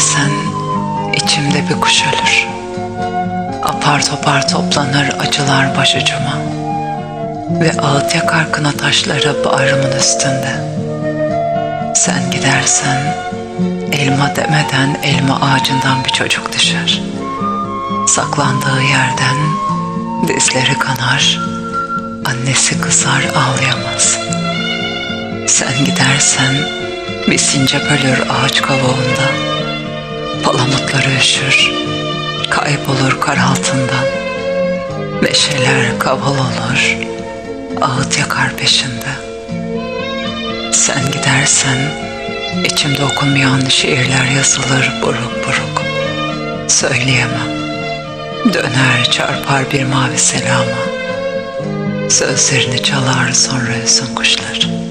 gidersen içimde bir kuş ölür. Apar topar toplanır acılar başucuma. Ve ağıt yakar kına taşları bağrımın üstünde. Sen gidersen elma demeden elma ağacından bir çocuk düşer. Saklandığı yerden dizleri kanar, annesi kızar ağlayamaz. Sen gidersen bir sincap ölür ağaç kavuğunda, palamutları üşür, kaybolur kar altından. Meşeler kaval olur, ağıt yakar peşinde. Sen gidersen içimde okunmayan şiirler yazılır buruk buruk. Söyleyemem. Döner çarpar bir mavi selama. Sözlerini çalar sonra üzün kuşlar.